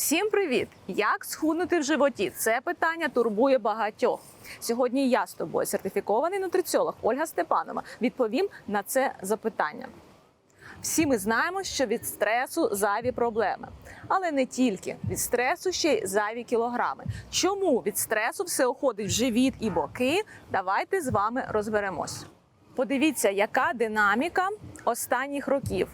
Всім привіт! Як схуднути в животі? Це питання турбує багатьох. Сьогодні я з тобою, сертифікований нутриціолог Ольга Степанова, відповім на це запитання. Всі ми знаємо, що від стресу зайві проблеми, але не тільки від стресу ще й зайві кілограми. Чому від стресу все уходить в живіт і боки? Давайте з вами розберемось. Подивіться, яка динаміка останніх років.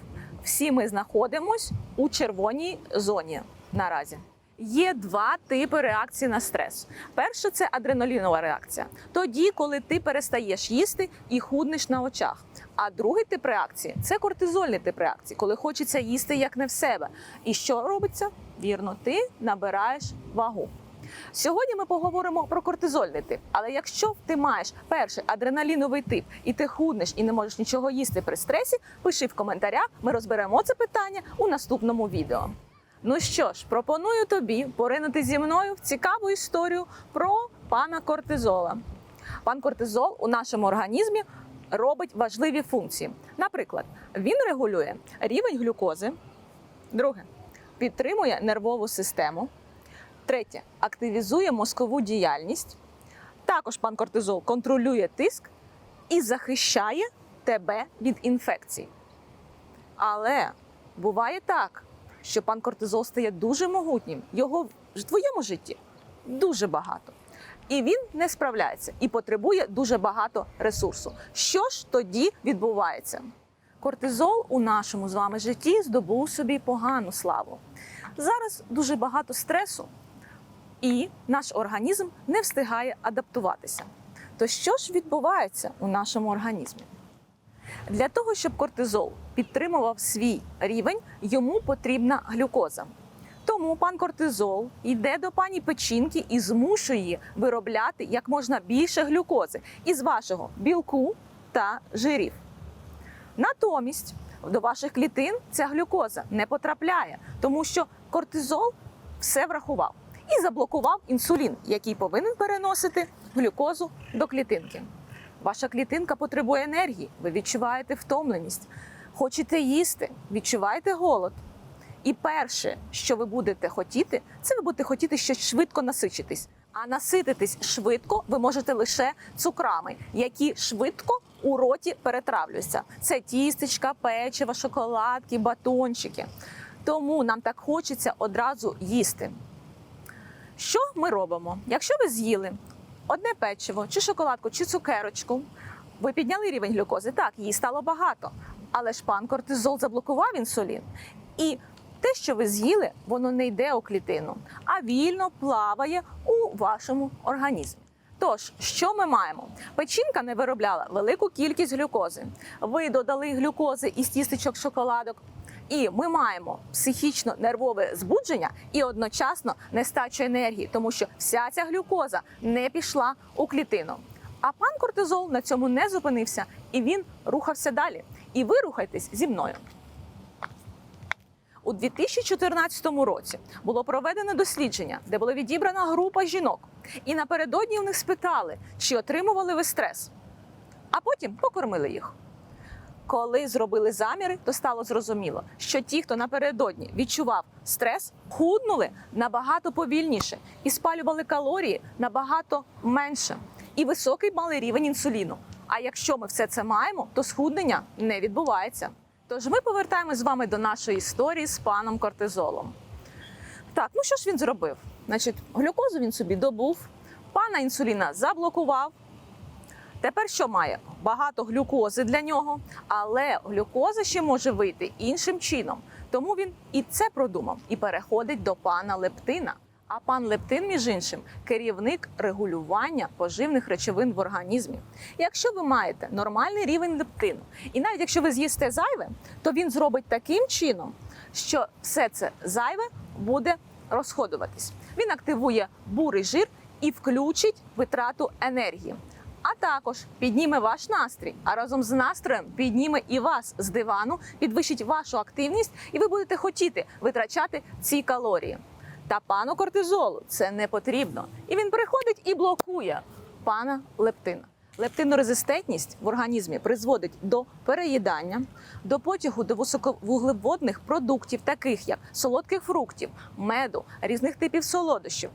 Всі ми знаходимось у червоній зоні наразі. Є два типи реакції на стрес. Перша це адреналінова реакція. Тоді, коли ти перестаєш їсти і худнеш на очах. А другий тип реакції це кортизольний тип реакції, коли хочеться їсти як не в себе. І що робиться? Вірно, ти набираєш вагу. Сьогодні ми поговоримо про кортизольний тип. Але якщо ти маєш перший адреналіновий тип і ти худнеш і не можеш нічого їсти при стресі, пиши в коментарях. Ми розберемо це питання у наступному відео. Ну що ж, пропоную тобі поринути зі мною в цікаву історію про пана кортизола. Пан кортизол у нашому організмі робить важливі функції. Наприклад, він регулює рівень глюкози, друге підтримує нервову систему. Третє активізує мозкову діяльність. Також пан кортизол контролює тиск і захищає тебе від інфекцій. Але буває так, що пан кортизол стає дуже могутнім. Його в твоєму житті дуже багато. І він не справляється і потребує дуже багато ресурсу. Що ж тоді відбувається? Кортизол у нашому з вами житті здобув собі погану славу. Зараз дуже багато стресу, і наш організм не встигає адаптуватися. То що ж відбувається у нашому організмі? Для того, щоб кортизол підтримував свій рівень, йому потрібна глюкоза. Тому пан кортизол йде до пані печінки і змушує її виробляти як можна більше глюкози із вашого білку та жирів. Натомість до ваших клітин ця глюкоза не потрапляє, тому що кортизол все врахував і заблокував інсулін, який повинен переносити глюкозу до клітинки. Ваша клітинка потребує енергії, ви відчуваєте втомленість, хочете їсти, відчуваєте голод. І перше, що ви будете хотіти, це ви будете хотіти щось швидко насичитись. А насититись швидко ви можете лише цукрами, які швидко у роті перетравлюються. Це тістечка, печива, шоколадки, батончики. Тому нам так хочеться одразу їсти. Що ми робимо? Якщо ви з'їли одне печиво, чи шоколадку, чи цукерочку, ви підняли рівень глюкози, так, її стало багато. Але ж пан кортизол заблокував інсулін. І те, що ви з'їли, воно не йде у клітину, а вільно плаває у вашому організмі. Тож, що ми маємо? Печінка не виробляла велику кількість глюкози. Ви додали глюкози із тістечок шоколадок. І ми маємо психічно нервове збудження і одночасно нестачу енергії, тому що вся ця глюкоза не пішла у клітину. А пан кортизол на цьому не зупинився і він рухався далі. І ви рухайтесь зі мною. У 2014 році було проведено дослідження, де була відібрана група жінок, і напередодні у них спитали, чи отримували ви стрес, а потім покормили їх. Коли зробили заміри, то стало зрозуміло, що ті, хто напередодні відчував стрес, худнули набагато повільніше і спалювали калорії набагато менше, і високий мали рівень інсуліну. А якщо ми все це маємо, то схуднення не відбувається. Тож ми повертаємось з вами до нашої історії з паном кортизолом. Так, ну що ж він зробив? Значить, глюкозу він собі добув, пана інсуліна заблокував. Тепер що має? Багато глюкози для нього, але глюкоза ще може вийти іншим чином. Тому він і це продумав і переходить до пана лептина. А пан лептин, між іншим, керівник регулювання поживних речовин в організмі. Якщо ви маєте нормальний рівень лептину, і навіть якщо ви з'їсте зайве, то він зробить таким чином, що все це зайве буде розходуватись. Він активує бурий жир і включить витрату енергії. А також підніме ваш настрій, а разом з настроєм підніме і вас з дивану, підвищить вашу активність, і ви будете хотіти витрачати ці калорії. Та пану кортизолу це не потрібно. І він приходить і блокує пана лептина. Лептинорезистентність в організмі призводить до переїдання, до потягу до високовуглеводних продуктів, таких як солодких фруктів, меду, різних типів солодощів.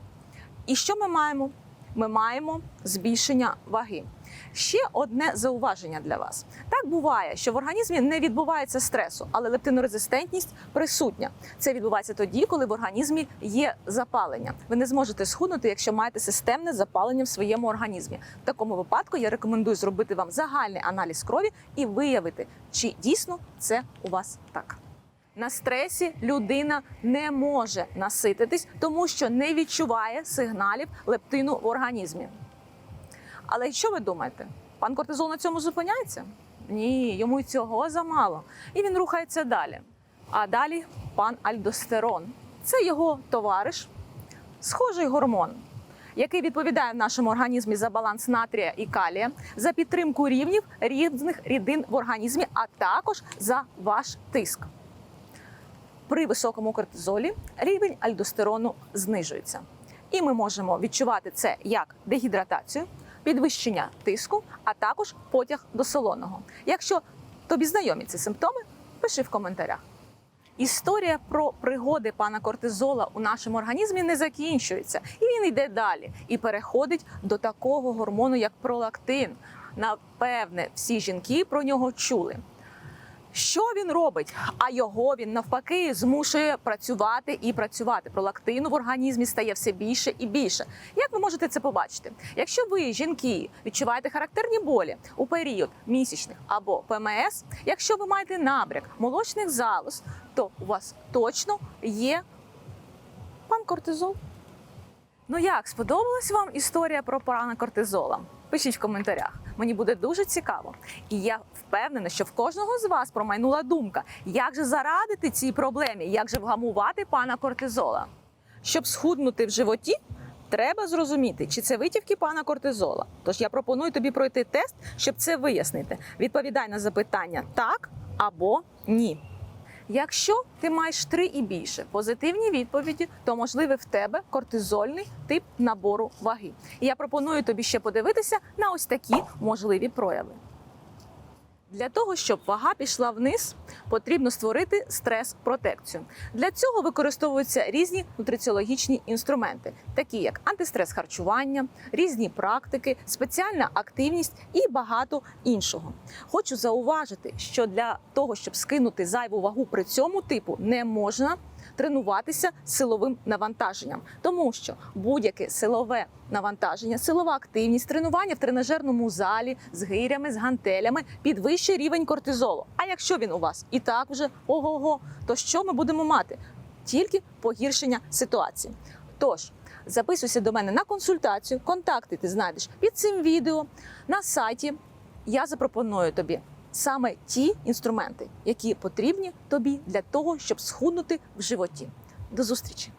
І що ми маємо? Ми маємо збільшення ваги. Ще одне зауваження для вас. Так буває, що в організмі не відбувається стресу, але лептинорезистентність присутня. Це відбувається тоді, коли в організмі є запалення. Ви не зможете схуднути, якщо маєте системне запалення в своєму організмі. В такому випадку я рекомендую зробити вам загальний аналіз крові і виявити, чи дійсно це у вас так. На стресі людина не може насититись, тому що не відчуває сигналів лептину в організмі. Але що ви думаєте? Пан кортизол на цьому зупиняється? Ні, йому й цього замало. І він рухається далі. А далі пан альдостерон. Це його товариш, схожий гормон, який відповідає в нашому організмі за баланс натрія і калія, за підтримку рівнів різних рідин в організмі, а також за ваш тиск. При високому кортизолі рівень альдостерону знижується. І ми можемо відчувати це як дегідратацію, підвищення тиску, а також потяг до солоного. Якщо тобі знайомі ці симптоми, пиши в коментарях. Історія про пригоди пана кортизола у нашому організмі не закінчується, і він йде далі і переходить до такого гормону, як пролактин. Напевне, всі жінки про нього чули. Що він робить? А його він навпаки змушує працювати і працювати. Пролактину в організмі стає все більше і більше. Як ви можете це побачити? Якщо ви, жінки, відчуваєте характерні болі у період місячних або ПМС, якщо ви маєте набряк молочних залоз, то у вас точно є пан кортизол. Ну як сподобалась вам історія про пана кортизола? Пишіть в коментарях. Мені буде дуже цікаво. І я впевнена, що в кожного з вас промайнула думка, як же зарадити цій проблемі, як же вгамувати пана кортизола. Щоб схуднути в животі, треба зрозуміти, чи це витівки пана кортизола. Тож я пропоную тобі пройти тест, щоб це вияснити. Відповідай на запитання так або ні. Якщо ти маєш три і більше позитивні відповіді, то можливий в тебе кортизольний тип набору ваги. І я пропоную тобі ще подивитися на ось такі можливі прояви. Для того, щоб вага пішла вниз, потрібно створити стрес-протекцію. Для цього використовуються різні нутриціологічні інструменти, такі як антистрес харчування, різні практики, спеціальна активність і багато іншого. Хочу зауважити, що для того, щоб скинути зайву вагу при цьому типу, не можна тренуватися силовим навантаженням, тому що будь-яке силове навантаження, силова активність, тренування в тренажерному залі з гирями, з гантелями підвищує рівень кортизолу. А якщо він у вас і так вже ого-го, то що ми будемо мати? Тільки погіршення ситуації. Тож записуйся до мене на консультацію. Контакти ти знайдеш під цим відео на сайті. Я запропоную тобі саме ті інструменти, які потрібні тобі для того, щоб схуднути в животі. До зустрічі!